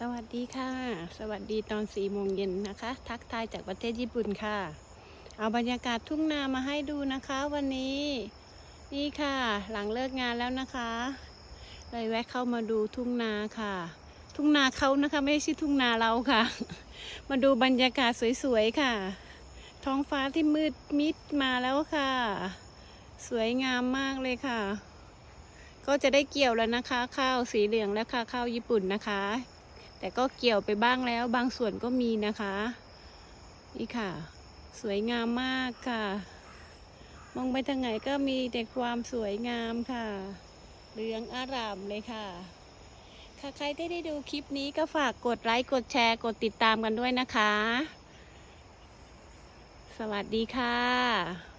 สวัสดีค่ะ สวัสดีตอนสี่โมงเย็นนะคะ ทักทายจากประเทศญี่ปุ่นค่ะ เอาบรรยากาศทุ่งนามาให้ดูนะคะวันนี้นี่ค่ะ หลังเลิกงานแล้วนะคะ เลยแวะเข้ามาดูทุ่งนาค่ะ ทุ่งนาเขานะคะ ไม่ใช่ทุ่งนาเราค่ะ มาดูบรรยากาศสวยๆค่ะ ท้องฟ้าที่มืดมิดมาแล้วค่ะ สวยงามมากเลยค่ะ ก็จะได้เกี่ยวแล้วนะคะ ข้าวสีเหลืองแล้วค่ะข้าวญี่ปุ่นนะคะ แต่ก็เกี่ยวไปบ้างแล้ว บางส่วนก็มีนะคะ นี่ค่ะ สวยงามมากค่ะ มองไปทางไหนก็มีแต่ความสวยงามค่ะเหลืองอารามเลยค่ะค่ะใครที่ได้ดูคลิปนี้ก็ฝากกดไลค์กดแชร์กดติดตามกันด้วยนะคะ สวัสดีค่ะ